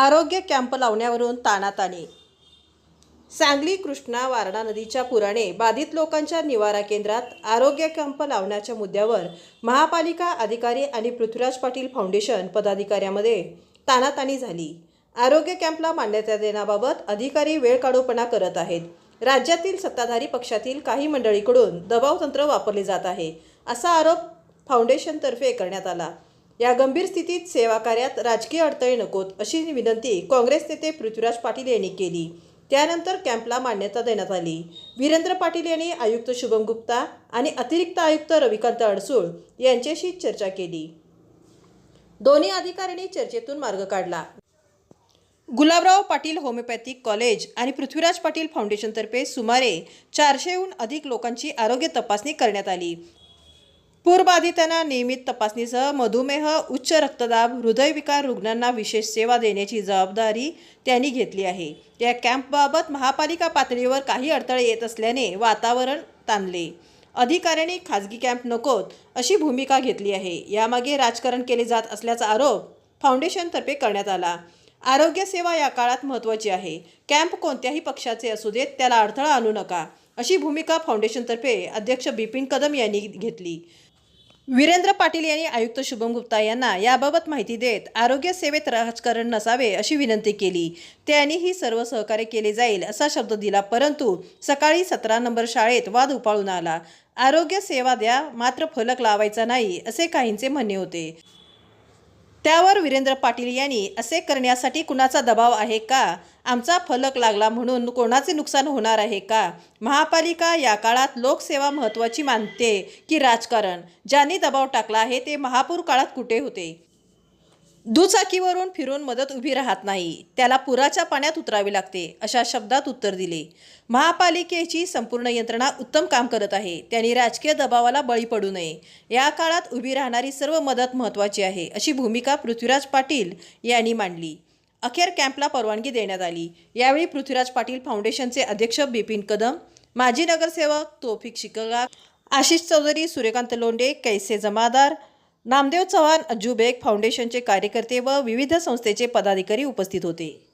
आरोग्य कॅम्प लावण्यावरून ताणाताणी सांगली कृष्णा वारणा नदीच्या पुराणे बाधित लोकांच्या निवारा केंद्रात आरोग्य कॅम्प लावण्याच्या मुद्द्यावर महापालिका अधिकारी आणि पृथ्वीराज पाटील फाउंडेशन पदाधिकाऱ्यामध्ये ताणाताणी झाली. आरोग्य कॅम्पला मान्यता देण्याबाबत अधिकारी वेळ काढूपणा करत आहेत. राज्यातील सत्ताधारी पक्षातील काही मंडळीकडून दबाव तंत्र वापरले जात आहे असा आरोप फाउंडेशनतर्फे करण्यात आला. या गंभीर स्थितीत सेवा कार्यात राजकीय अडथळे नकोत अशी विनंती काँग्रेस नेते पृथ्वीराज पाटील यांनी केली. त्यानंतर कॅम्पला मान्यता देण्यात आली. वीरेंद्र पाटील यांनी आयुक्त शुभम गुप्ता आणि अतिरिक्त आयुक्त रविकांत अडसूळ यांच्याशी चर्चा केली. दोन्ही अधिकाऱ्यांनी चर्चेतून मार्ग काढला. गुलाबराव पाटील होमिओपॅथिक कॉलेज आणि पृथ्वीराज पाटील फाउंडेशनतर्फे सुमारे चारशेहून अधिक लोकांची आरोग्य तपासणी करण्यात आली. पूरबाधितांना नियमित तपासणीसह मधुमेह उच्च रक्तदाब हृदयविकार रुग्णांना विशेष सेवा देण्याची जबाबदारी त्यांनी घेतली आहे. या कॅम्पबाबत महापालिका पातळीवर काही अडथळे येत असल्याने वातावरण ताणले. अधिकाऱ्यांनी खाजगी कॅम्प नकोत अशी भूमिका घेतली आहे. यामागे राजकारण केले जात असल्याचा आरोप फाउंडेशनतर्फे करण्यात आला. आरोग्य सेवा या काळात महत्त्वाची आहे. कॅम्प कोणत्याही पक्षाचे असू देत त्याला अडथळा आणू नका अशी भूमिका फाउंडेशनतर्फे अध्यक्ष बिपिन कदम यांनी घेतली. वीरेंद्र पाटील यांनी आयुक्त शुभम गुप्ता यांना याबाबत माहिती देत आरोग्य सेवेत राजकारण नसावे अशी विनंती केली. त्यांनी ही सर्व सहकार्य केले जाईल असा शब्द दिला परंतु सकाळी सतरा नंबर शाळेत वाद उपाळून आला. आरोग्य सेवा द्या मात्र फलक लावायचा नाही असे काहींचे म्हणणे होते. त्यावर वीरेंद्र पाटील यांनी असे करण्यासाठी कुणाचा दबाव आहे का? आमचा फलक लागला म्हणून कोणाचे नुकसान होणार आहे का? महापालिका या काळात लोकसेवा महत्त्वाची मानते की राजकारण. ज्यांनी दबाव टाकला आहे ते महापूर काळात कुठे होते? दुचाकीवरून फिरून मदत उभी राहत नाही. त्याला पुराच्या पाण्यात उतरावे लागते अशा शब्दात उत्तर दिले. महापालिकेची संपूर्ण यंत्रणा उत्तम काम करत आहे. त्यांनी राजकीय दबावाला बळी पडू नये. या काळात उभी राहणारी सर्व मदत महत्त्वाची आहे अशी भूमिका पृथ्वीराज पाटील यांनी मांडली. अखेर कॅम्पला परवानगी देण्यात आली. यावेळी पृथ्वीराज पाटील फाउंडेशनचे अध्यक्ष बिपिन कदम माजी नगरसेवक तोफिक शिकगा आशिष चौधरी सूर्यकांत लोंडे कैसे जमादार नामदेव चव्हाण अज्जू बेग फाउंडेशनचे कार्यकर्ते व विविध संस्थेचे पदाधिकारी उपस्थित होते.